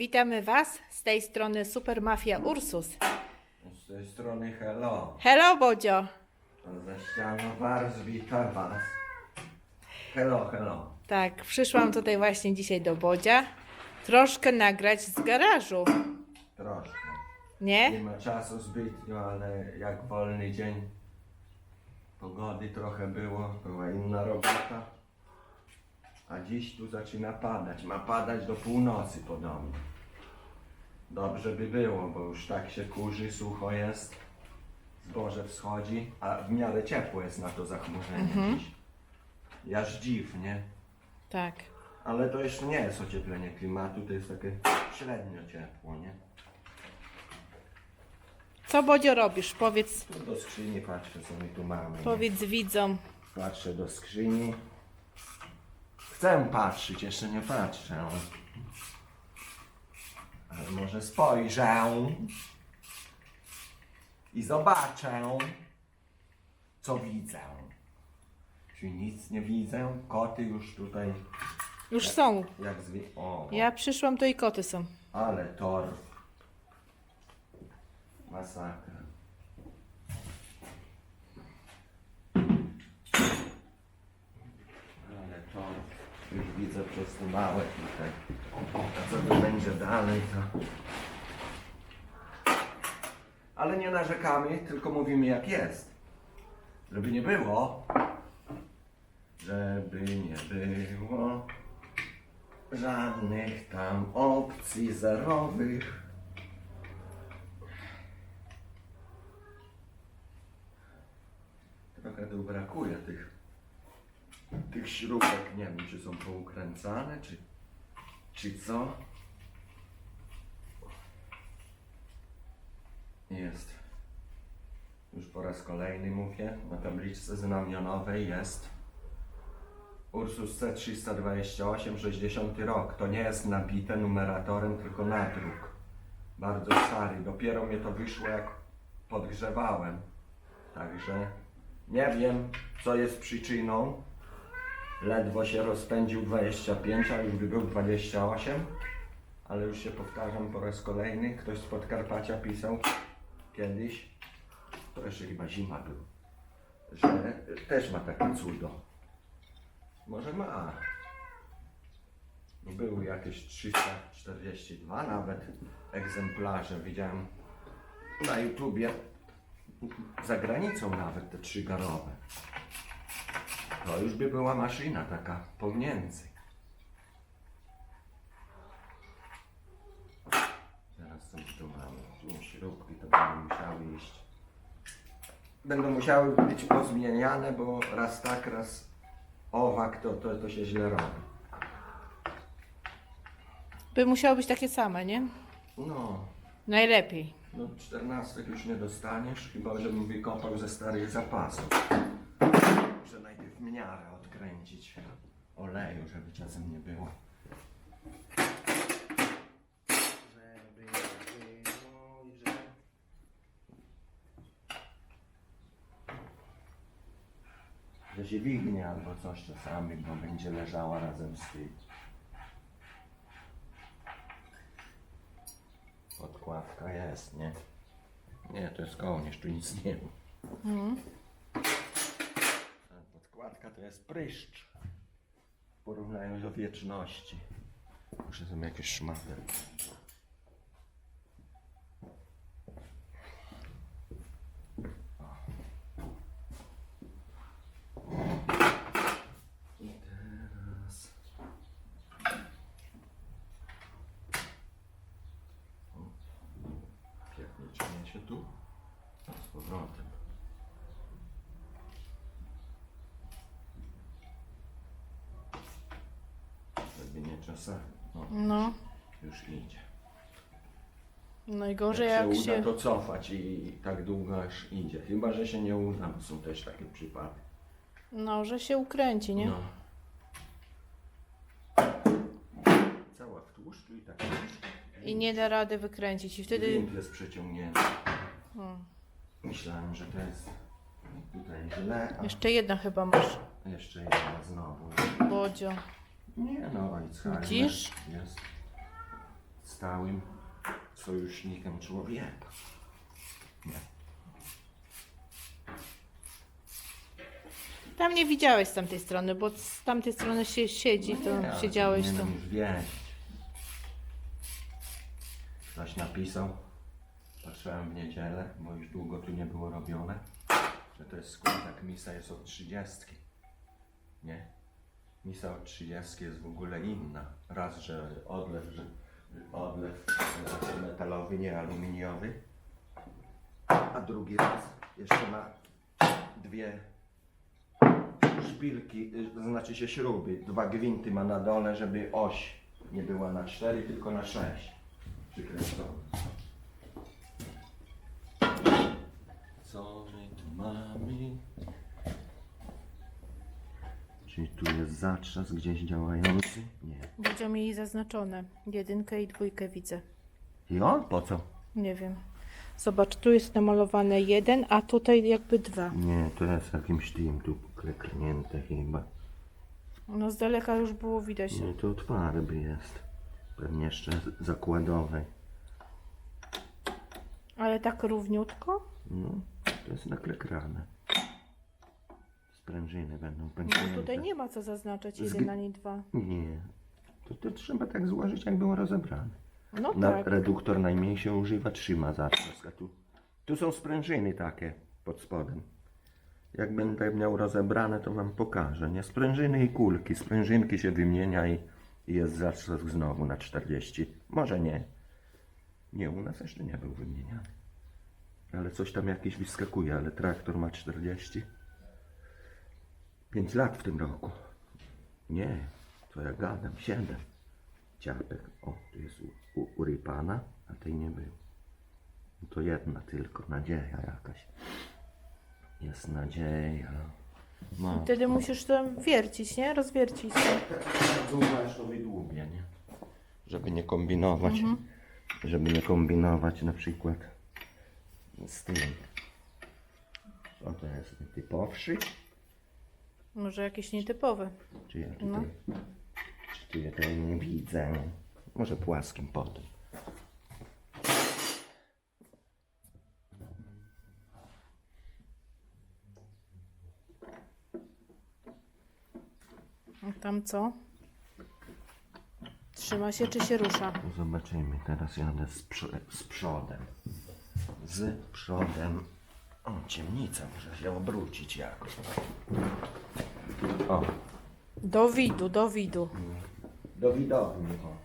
Witamy Was z tej strony Super Mafia Ursus. Z tej strony hello. Hello Bodzio! Ze ścianą Wars wita was. Hello, hello. Tak, przyszłam tutaj właśnie dzisiaj do Bodzia troszkę nagrać z garażu, Troszkę. Nie nie? ma czasu zbytnio, ale jak wolny dzień. Pogody trochę było, była inna robota. A dziś tu zaczyna padać. Ma padać do północy podobno. Dobrze by było, bo już tak się kurzy, sucho jest. Zboże wschodzi, a w miarę ciepło jest na to zachmurzenie dziś. Jaż dziw, nie? Tak. Ale to jeszcze nie jest ocieplenie klimatu, to jest takie średnio ciepło, nie? Co Bodzio robisz? Powiedz, Tu do skrzyni patrzę, co my tu mamy. nie? powiedz widzom. Patrzę do skrzyni. Chcę patrzeć, jeszcze nie patrzę. Może spojrzę i zobaczę, co widzę. Czy nic nie widzę? Koty już tutaj, Już są. jak. O, Ja przyszłam, to i koty są. ale tor. Masakra. Już widzę małe tutaj. A co to będzie dalej, to... Ale nie narzekamy, tylko mówimy jak jest. Żeby nie było. Żeby nie było żadnych tam opcji zerowych. Trochę tu brakuje tych, tych śrubek. Nie wiem, czy są poukręcane, czy, czy co. Jest. Już po raz kolejny mówię, na tabliczce znamionowej jest Ursus C328, 60 rok. To nie jest nabite numeratorem, tylko nadruk. Bardzo stary. Dopiero mnie to wyszło jak podgrzewałem. Także nie wiem, co jest przyczyną. Ledwo się rozpędził 25, a już by był 28. Ale już się powtarzam po raz kolejny. Ktoś z Podkarpacia pisał kiedyś, to jeszcze chyba zima był, że też ma takie cudo. Może ma. Były jakieś 342 nawet egzemplarze. Widziałem na YouTubie. Za granicą nawet te trzygarowe. To już by była maszyna taka po więcej. Zaraz co my tu mamy? Tu śrubki to będą musiały iść. Będą musiały być pozmieniane, bo raz tak, raz owak to, to, to się źle robi. By musiały być takie same, nie? No, Najlepiej. no 14 już nie dostaniesz, chyba żebym wykopał ze starych zapasów. Muszę najpierw w miarę odkręcić oleju, żeby czasem nie było. Żeby nie było i że... Że się wignie albo coś czasami, bo będzie leżała razem z tym. Podkładka jest, nie? Nie, to jest kołnierz, tu nic nie ma. Ta to jest pryszcz. W porównaniu do wieczności. Muszę sobie jakieś szmaty. I teraz... Pierniczenie się tu. Z powrotem. Żeby nie czasami. No, No. już idzie. Najgorzej jak jak się uda to cofać i tak długo aż idzie. Chyba, że się nie uda, bo są też takie przypadki. No, że się ukręci, nie? No. Cała w tłuszczu i tak. I nie da rady wykręcić. I wtedy... Wint jest przeciągnięty. Hmm. Myślałem, że to jest tutaj źle, a Jeszcze jedna chyba masz, jeszcze jedna znowu. Bodzio. Nie no, Alzheimer Widzisz? jest. stałym sojusznikiem człowieka. Nie. Tam nie widziałeś z tamtej strony, bo z tamtej strony się siedzi, to Nie, ale siedziałeś powinienem już wiedzieć. Ktoś napisał, patrzyłem w niedzielę, bo już długo tu nie było robione, że to jest składek, misa jest od 30. Nie? Misa od 30 jest w ogóle inna. Raz, że odlew, że odlew metalowy, nie aluminiowy, a drugi raz jeszcze ma dwie szpilki, y, to znaczy się śruby, dwa gwinty ma na dole, żeby oś nie była na 4, tylko na 6 przykręcona. Co my tu mamy? Czyli tu jest zatrzas gdzieś działający? Nie. Będziemy mieli zaznaczone. Jedynkę i dwójkę widzę. I on? Po co? Nie wiem. Zobacz, tu jest namalowane jeden, a tutaj jakby dwa. Nie, to jest jakimś tym tu kleknięte chyba. No z daleka już było widać. Nie, to od farby jest. Pewnie jeszcze zakładowej. Ale tak równiutko? No, to jest naklekrane. Sprężyny będą No pęknięte. tutaj nie ma co zaznaczać Zg- jeden ani dwa. Nie. To, to trzeba tak złożyć, jak było rozebrane. No Na tak. reduktor najmniej się używa, trzyma zatrzask. a Tu, tu są sprężyny takie pod spodem. Jak będę miał rozebrane, to wam pokażę. Nie sprężyny i kulki. Sprężynki się wymienia i, i jest zatrzask znowu na 40. Może nie. Nie, u nas jeszcze nie był wymieniany. Ale coś tam jakiś wyskakuje, ale traktor ma 40. 5 lat w tym roku. Nie, to ja gadam, 7. Ciapek. O, tu jest u, u, urypana, a tej nie było. No to jedna tylko, nadzieja jakaś. Jest nadzieja. No. Wtedy musisz to wiercić, nie? Rozwiercić to. To wydłubię, nie? Żeby nie kombinować. Żeby nie kombinować na przykład z tym. Co to jest? Typowszy? Może jakieś nietypowe. Czy ja tutaj, No. czy tu ja nie widzę? Może płaskim potem. A Tam co? Trzyma się czy się rusza? Zobaczymy, teraz jadę z, prze- z przodem. Z przodem. O, ciemnica, muszę się obrócić jakoś. O, Do widu, do widu. do widowni. O.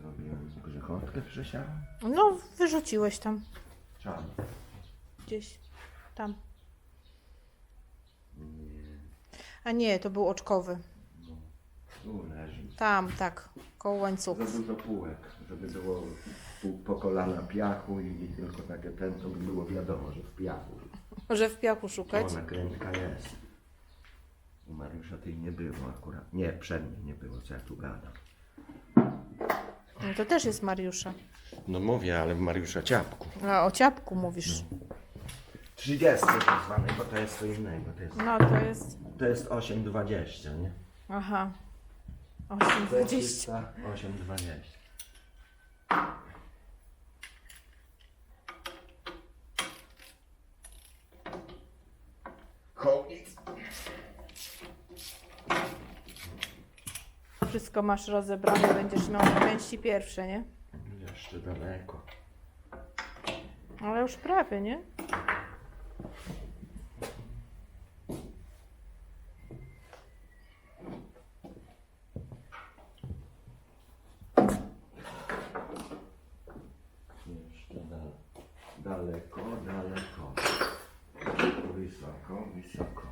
Zrobiłem grzechotkę, przesiałem. No, wyrzuciłeś tam. Czarno. Gdzieś. Tam. A nie, to był oczkowy. Tu leży. Tam, tak. Koło Za dużo półek, żeby było pół po kolana piachu i, i tylko takie ten, to by było wiadomo, że w piachu. Może w piachu szukać? O, nakrętka jest. U Mariusza tej nie było akurat. Nie, przed nim nie było, co ja tu gadam. No to też jest Mariusza. No mówię, ale w Mariusza ciapku. A o ciapku mówisz. 30 tak zwany, bo to jest co innego. To jest, No to jest. to jest 8,20, nie? Aha. To jest 8,20. 8,20. Hołdnic. Wszystko masz rozebrane, będziesz miał części pierwsze, nie? Jeszcze daleko. Ale już prawie, nie? Jeszcze dal, daleko, daleko. Wysoko, wysoko.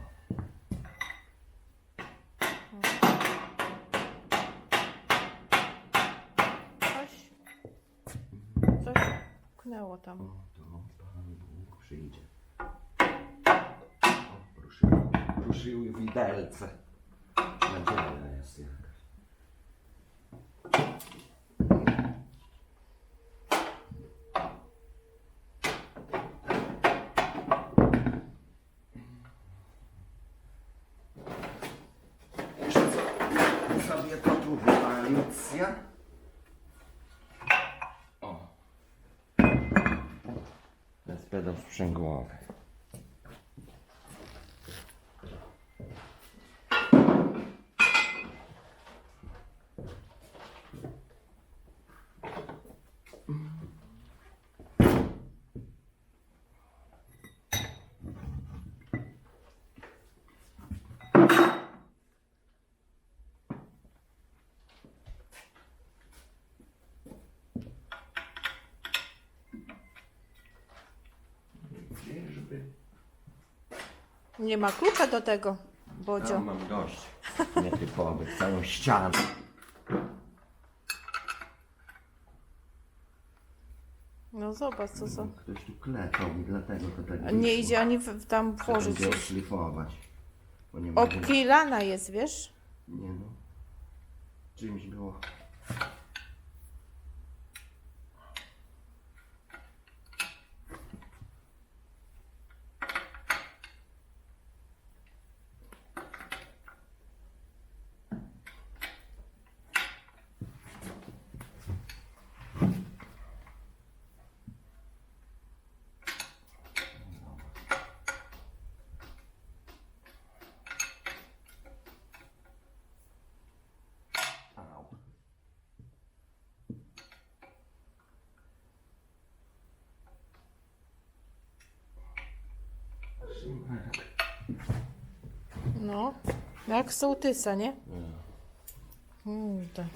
Coś. Coś puknęło tam. O, to Pan Bóg przyjdzie. O, ruszyły, ruszyły widelce. Nadzieja jest jakaś. O. Jest pedał sprzęgłowy. Żeby... Nie ma klucza do tego, Bodzio. Ja mam dość nietypowych, całą ścianę. No zobacz, co są. Ktoś tu klepał i dlatego to tak Nie wyszło. idzie ani w, tam włożyć. Będzie szlifować. Bo nie ma Obkilana jest, wiesz? Nie no. Czymś było. Jak sołtysa, nie? Mm, tak.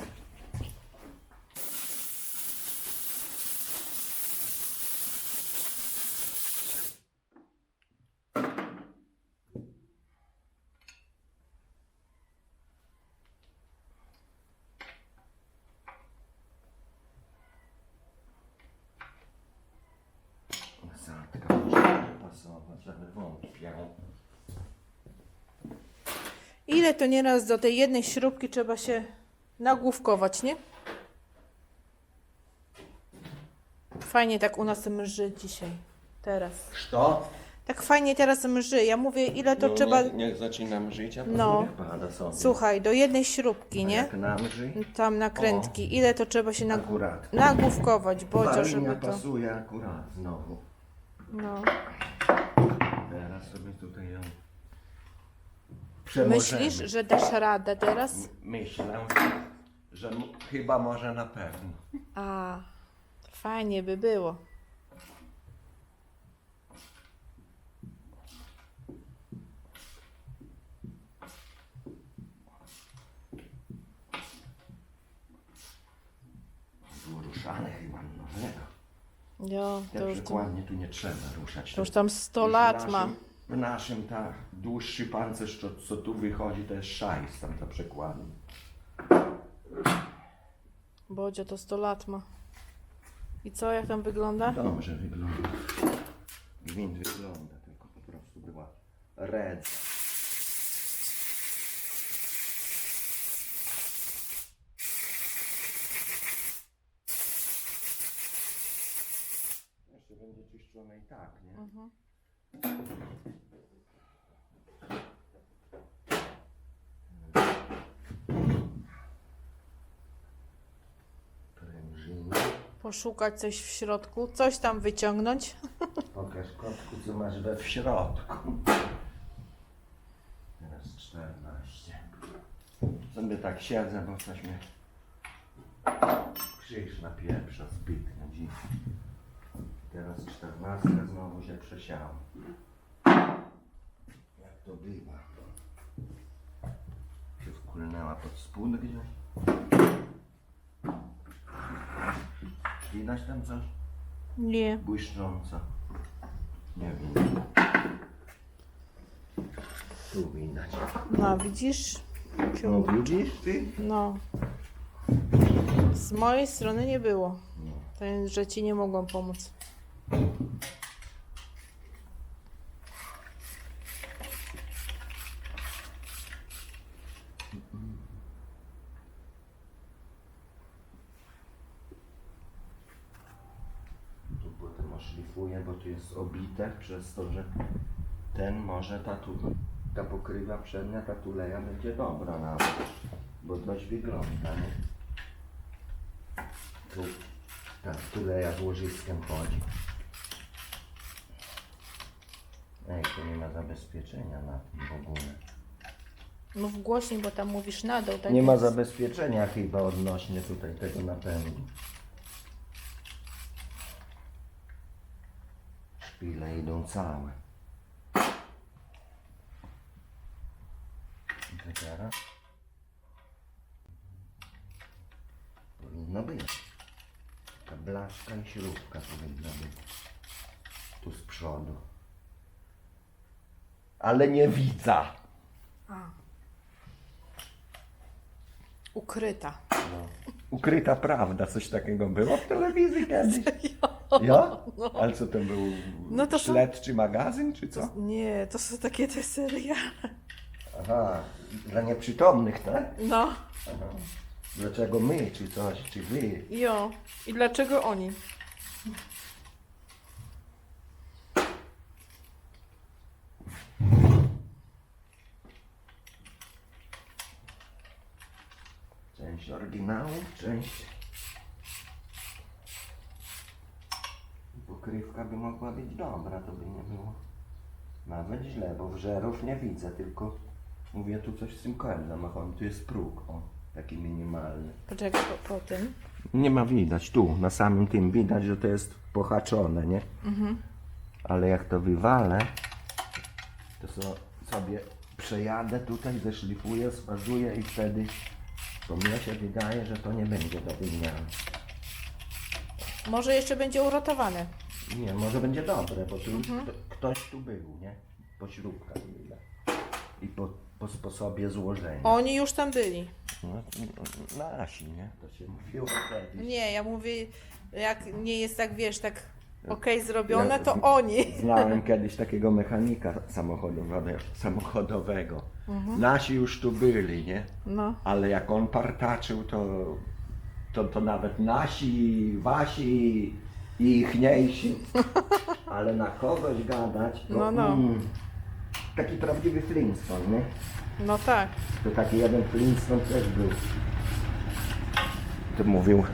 Zatka może pasować, ale wątpię. Ile to nieraz do tej jednej śrubki trzeba się nagłówkować, nie? Fajnie tak u nas mży dzisiaj. Teraz. Co? Tak fajnie teraz mży. Ja mówię, ile to no, trzeba. Niech, niech zaczynam żyć, a potem No. pada sobie. Słuchaj, do jednej śrubki, nie? Jak nam ży? Tam nakrętki. Ile to trzeba się nag... Akurat. nagłówkować, Bodzio, Linia żeby to. pasuje akurat znowu. No. Teraz sobie tutaj ją przemożemy. Myślisz, że dasz radę teraz? Myślę, że m- chyba może na pewno. A, fajnie by było. Było ruszane chyba, no nie. Jo, to już, to, dokładnie tu nie trzeba ruszać. to już tam 100 Już w lat ma. naszym- W naszym ta dłuższy pancerz, co, co tu wychodzi, to jest szajs, tam ta przekładnia. Bodzio to 100 lat ma. I co, jak tam wygląda? Dobrze wygląda. Gwint wygląda, tylko po prostu była red. Jeszcze będzie czyszczone i tak, nie? Mhm. Poszukać coś w środku, coś tam wyciągnąć. Pokaż kotku, co masz we w środku. Teraz 14. Sobie tak siedzę, bo coś mnie krzyż na pieprza zbytnio dziś. Teraz 14 znowu się przesiało. Jak to bywa? Się wkulnęła pod spód gdzieś? Widać tam coś? Nie. błyszcząca. Nie wiem. Tu widać. No, widzisz? No widzisz ty? No. Z mojej strony nie było. Nie. To jest, że ci nie mogłam pomóc. Tu potem oszlifuję, bo tu jest obite przez to, że ten może ta tu, ta pokrywa przednia, ta tuleja będzie dobra nawet. Bo dość wygląda, nie? Tu, tak, tu Leja z łożyskiem chodzi. Ej, tu nie ma zabezpieczenia na tym w ogóle. Mów głośniej, bo tam mówisz na dół. Tak Nie ma zabezpieczenia chyba odnośnie tutaj tego napędu. Szpile idą całe. I to teraz? Powinno być. Ta blaszka i śrubka powinna być. Tu z przodu. Ale nie widzę. Ukryta. No. Ukryta prawda, coś takiego było w telewizji kiedyś. Ja? Ale co to był? No to są- śledczy magazyn, czy co? Nie, to są takie te seriale. Aha, dla nieprzytomnych, tak? No, Aha. Dlaczego my, czy coś, czy wy? jo. I dlaczego oni? Część oryginału, część... Pokrywka by mogła być dobra, to by nie było nawet źle, bo wżerów nie widzę, tylko mówię tu coś z tym kołem on tu jest próg, o, taki minimalny. Poczekaj po, po tym. Nie ma widać, tu na samym tym widać, że to jest pohaczone, nie? Ale jak to wywalę, to so, sobie przejadę tutaj, zeszlifuję, sparzuję i wtedy to mnie się wydaje, że to nie będzie do wymiany. Może jeszcze będzie uratowane. Nie, może będzie dobre, bo tu kto, ktoś tu był, nie? Po śrubkach widać. I po, po sposobie złożenia. Oni już tam byli. No, no, nasi, nie? To się mówiło kiedyś. Nie, ja mówię, jak nie jest tak, wiesz, tak okej zrobione, Ja- to oni. Znałem kiedyś takiego mechanika samochodowego. samochodowego. Nasi już tu byli, nie? No. Ale jak on partaczył, to, to, to nawet nasi, wasi i ichniejsi. Ale na kogoś gadać, to No, no. Mm, taki prawdziwy Flintstone, nie? No tak. To taki jeden Flintstone też był. To mówił,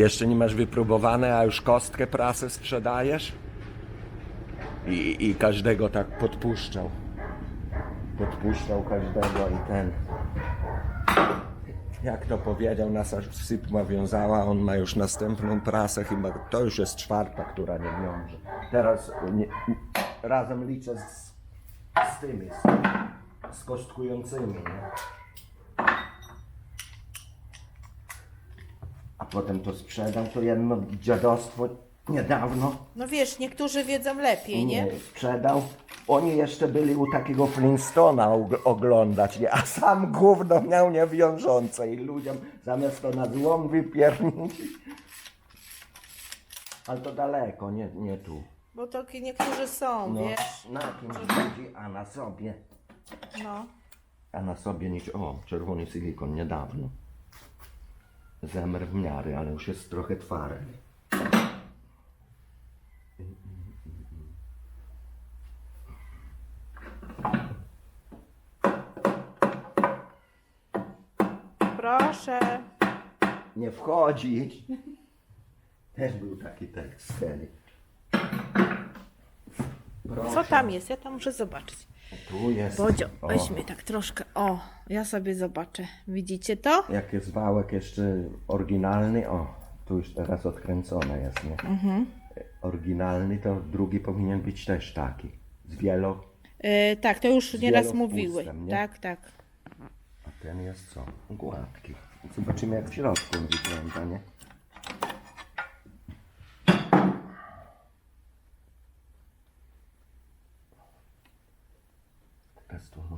jeszcze nie masz wypróbowane, a już kostkę prasę sprzedajesz? I, I każdego tak podpuszczał. Podpuszczał każdego i ten. Jak to powiedział, nas aż sypma wiązała, on ma już następną prasę, chyba to już jest czwarta, która nie wiąże. Teraz nie, razem liczę z, z tymi, z, z kostkującymi. Nie? A potem to sprzedam, to jedno dziadostwo niedawno No wiesz, niektórzy wiedzą lepiej, nie? nie sprzedał. Oni jeszcze byli u takiego Flintstona og- oglądać, nie? a sam gówno miał niewiążące i ludziom zamiast to na złom wypiernić. Ale to daleko, nie, nie tu. Bo to niektórzy są, No, wiesz? na kim chodzi, a na sobie. No. A na sobie nic. O, czerwony silikon niedawno. Zemer w miarę, ale już jest trochę twardy. Proszę. Nie wchodzić. Też był taki tekst wtedy. Co tam jest? Ja tam muszę zobaczyć. Tu jest. Bodzio, o, weźmy tak troszkę. O, ja sobie zobaczę. Widzicie to? Jak jest wałek jeszcze oryginalny, o, tu już teraz odkręcone jest, nie? Oryginalny to drugi powinien być też taki. Z wielo, E, tak, to już nieraz wielopustem, mówiły. nie? Tak, tak. a ten jest co? Gładki. Zobaczymy jak w środku on wygląda, nie?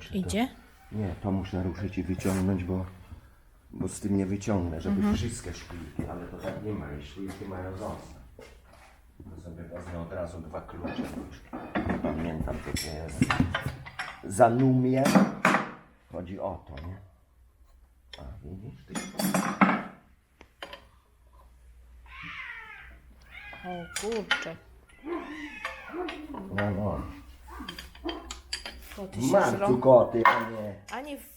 Muszę to- Idzie? Nie, to muszę ruszyć i wyciągnąć, bo, bo z tym nie wyciągnę, żeby Mhm. wszystkie szpilki, ale to tak nie ma i szpilki mają zostać. To sobie wezmę od razu dwa klucze, bo już nie pamiętam co to jest. Za numię chodzi o to, nie? A widzisz ty? O kurczę. No, no. Się Mam tu koty, a nie. Ani w...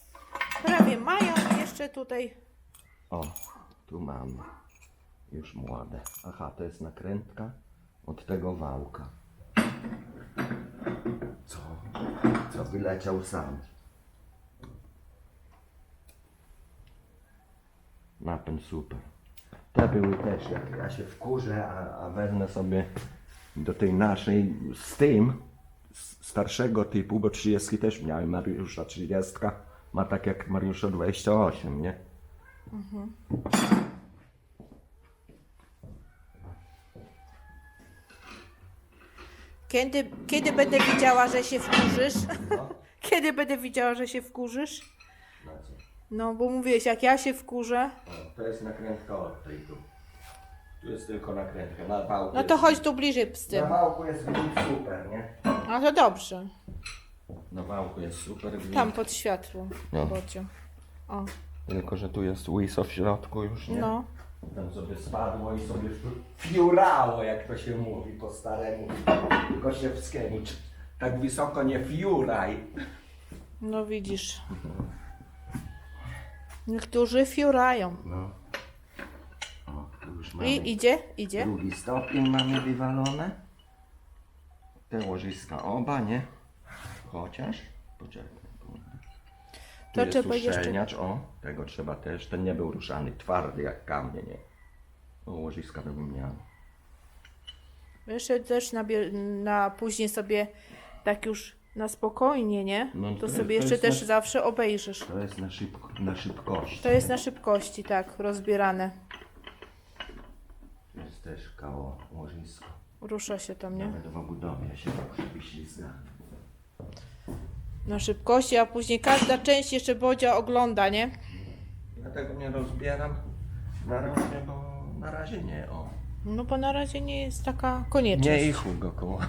prawie mają jeszcze tutaj. O, tu mam. Już młode. Aha, to jest nakrętka od tego wałka. Co? Co wyleciał sam. Napęd super. Te były też, jak ja się wkurzę, a, a wezmę sobie do tej naszej z tym starszego typu, bo 30 też miałem, Mariusza 30 ma tak jak Mariusza 28, nie? Kiedy, kiedy będę widziała, że się wkurzysz? Kiedy będę widziała, że się wkurzysz? Na co? No, bo mówiłeś, jak ja się wkurzę, O, to jest nakrętka od tej tu. Tu jest tylko nakrętka, na wałku no to jest, chodź tu bliżej z Na tym. wałku jest gwint super, nie? No to dobrze. Na wałku jest super gwint. Tam pod światło. No. O, Tylko, że tu jest łyso w środku już, nie? no. Tam sobie spadło i sobie fiurało, jak to się mówi po staremu Gosiewskiemu. Czy- Tak wysoko nie fiuraj. No widzisz. Niektórzy fiurają. No. O, tu już mamy. I idzie, idzie. Drugi stopień mamy wywalone. Te łożyska oba, nie? Chociaż. Poczekaj. Tu To jest trzeba jeszcze- uszczelniacz, o, tego trzeba też. Ten nie był ruszany, twardy jak kamień, nie? O, łożyska bym miał. Jeszcze też na, na później sobie tak już na spokojnie, nie? No to to sobie to jeszcze też na- zawsze obejrzysz. To jest na, szybko, na szybkość. To jest na szybkości, tak, rozbierane. Też koło łożysko. Rusza się tam, nie? Nawet w obudowie się. Na szybkości, a później każda część jeszcze Bodzia ogląda, nie? Dlatego nie rozbieram na razie, bo na razie nie, o. No bo na razie nie jest taka konieczność. Nie i Hugo koło.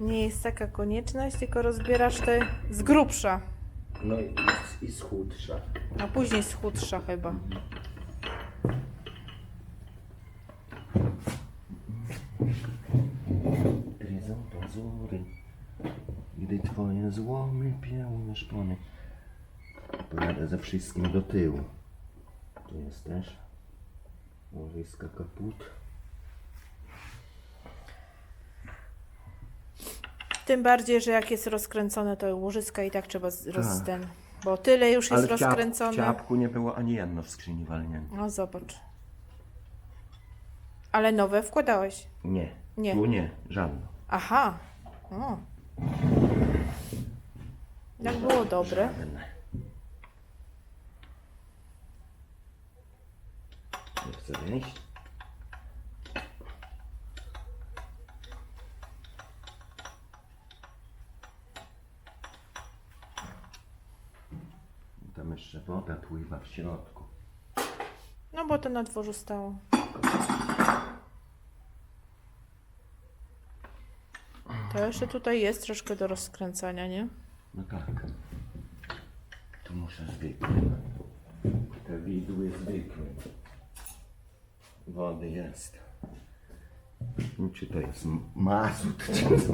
Nie jest taka konieczność, tylko rozbierasz te z grubsza, No i, i schudrsza. a później z chudsza chyba. Pazury, gdy twoje złomy pełne szpony. Pojadę ze wszystkim do tyłu. Tu jest też łożyska kaput. Tym bardziej, że jak jest rozkręcone, to łożyska i tak trzeba roz, Tak. ten, bo tyle już jest Ale w, ciap, w rozkręcone. ciapku nie było ani jedno w skrzyni walnięte. No zobacz. Ale nowe wkładałeś. Nie. Nie. Tu nie, żadno. Aha. O. Jak było dobre. Żadne. Nie chcę wyjść. Tam jeszcze woda pływa w środku. No bo to na dworzu stało. To jeszcze tutaj jest troszkę do rozkręcania, nie? No tak. Tu muszę zwykły. Te widły zwykłe. Wody jest. Nie, Czy to jest mazut, czy co?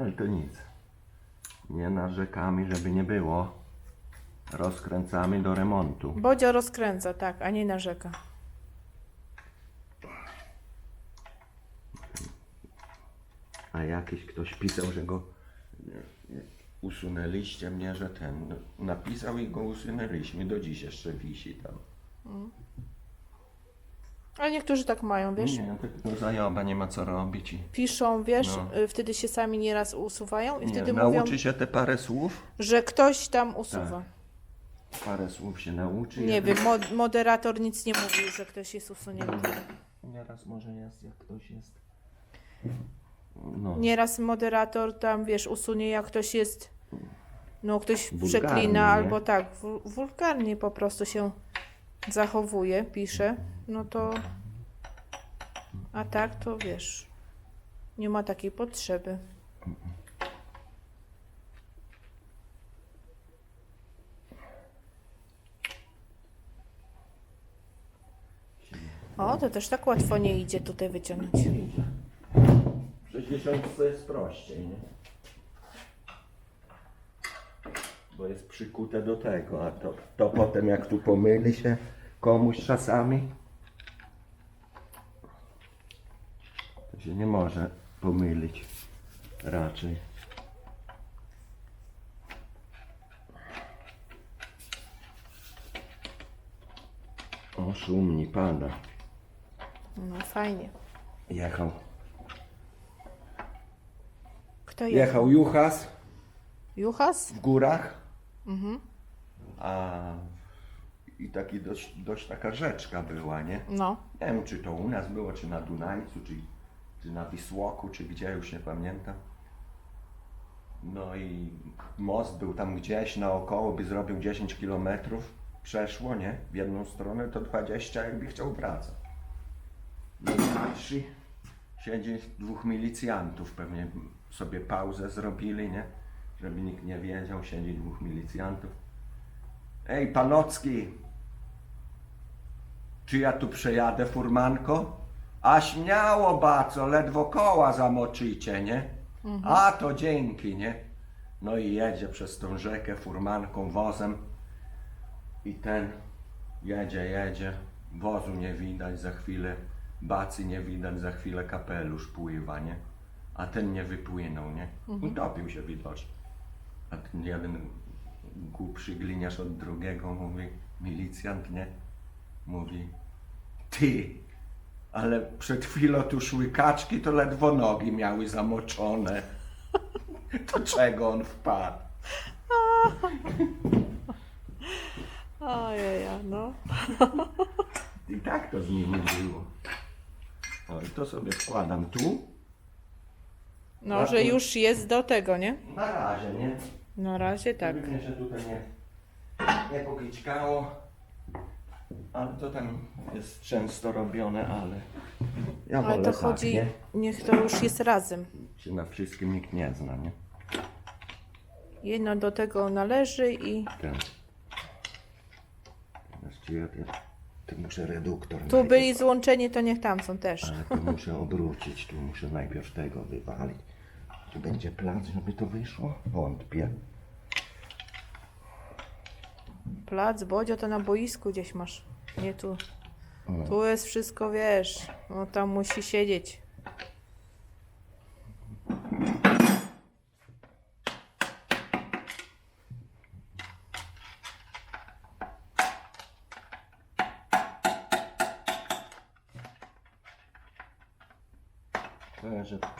Ale to nic. Nie narzekamy, żeby nie było. Rozkręcamy do remontu. Bodzio rozkręca, tak, a nie narzeka. A jakiś ktoś pisał, że go usunęliście mnie, że ten napisał i go usunęliśmy. Do dziś jeszcze wisi tam. Ale niektórzy tak mają, wiesz? Nie, tylko zajoba nie ma co robić. I... Piszą, wiesz, No. y, wtedy się sami nieraz usuwają i Nie, wtedy nauczy mówią, się te parę słów, że ktoś tam usuwa. parę słów się nauczy. Nie wiem, mod- moderator nic nie mówił, że ktoś jest usunięty. Nieraz może jest, jak ktoś jest. No, Nieraz moderator tam, wiesz, usunie jak ktoś jest, no ktoś Wulgarny, przeklina nie? albo tak, wul- wulgarnie po prostu się zachowuje, pisze, no to, a tak to wiesz, nie ma takiej potrzeby. O, to też tak łatwo nie idzie tutaj wyciągnąć. 60 jest prościej, nie? bo jest przykute do tego, a to, to potem jak tu pomyli się komuś czasami, to się nie może pomylić raczej. O, szumni pada. No fajnie. Jechał. Kto jest? Jechał Juchas Juchas? w górach. A i taki dość, dość taka rzeczka była, nie? No. Nie wiem, czy to u nas było, czy na Dunajcu, czy, czy na Wisłoku, czy gdzie, już nie pamiętam. No i most był tam gdzieś naokoło, by zrobił 10 kilometrów, przeszło, nie? W jedną stronę to 20, jakby chciał wracać. No i patrzy, siedzi dwóch milicjantów, pewnie sobie pauzę zrobili, nie? Żeby nikt nie wiedział, siedzi dwóch milicjantów. Ej, Panocki, czy ja tu przejadę furmanko? A śmiało, baco, ledwo koła zamoczycie, nie? A to dzięki, nie? No i jedzie przez tą rzekę furmanką, wozem. I ten jedzie, jedzie. Wozu nie widać za chwilę, bacy nie widać, za chwilę kapelusz pływa, nie? A ten nie wypłynął, nie? Utopił się widocznie. A ten jeden głupszy gliniarz od drugiego mówi, milicjant, nie? Mówi, ty, ale przed chwilą tu szły kaczki, to ledwo nogi miały zamoczone. To czego on wpadł? Ojej, no. I tak to z nimi było. O, i to sobie wkładam tu. No, że już jest do tego, nie? Na razie, nie? Na razie tak. Mnie się tutaj nie, nie pokićkało. Ale to tam jest często robione, ale ja wolę Ale to tak, chodzi, nie? niech to już jest razem. Się na wszystkim nikt nie zna, nie? Jedno do tego należy i Ten. Właściwie ja, muszę reduktor tu najpierw, byli złączeni, to niech tam są też. Ale tu muszę obrócić, tu muszę najpierw tego wywalić. Tu będzie plac, żeby to wyszło? Wątpię. Plac, Bodzio, to na boisku gdzieś masz. Nie tu. Tu jest wszystko, wiesz. No tam musi siedzieć.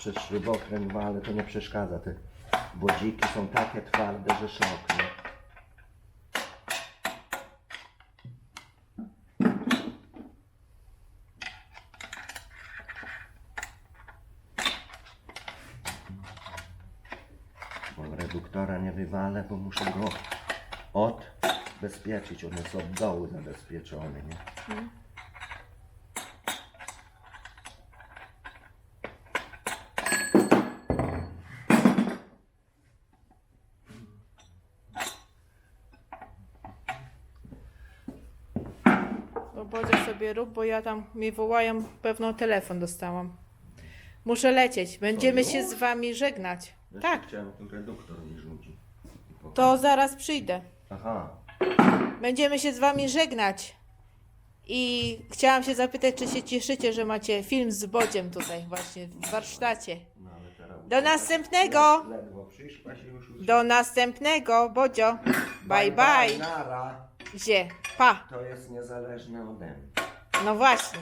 Przez śrubokręt ale to nie przeszkadza. Te wodziki są takie twarde, że szok. Reduktora nie wywalę, bo muszę go odbezpieczyć. On jest od dołu zabezpieczony. Nie? No Sobie rób, bo ja tam mi wołają, pewno telefon dostałam. Muszę lecieć. Będziemy się z wami żegnać. Tak, Chciałem tu reduktor mi rzucić. to zaraz przyjdę. Aha. Będziemy się z wami żegnać. I chciałam się zapytać, czy się cieszycie, że macie film z Bodziem tutaj właśnie w warsztacie. No ale teraz... Do następnego! Ledwo już. Do następnego, Bodzio. Bye bye. Nara. Gdzie? Pa. To jest niezależne ode mnie. No właśnie.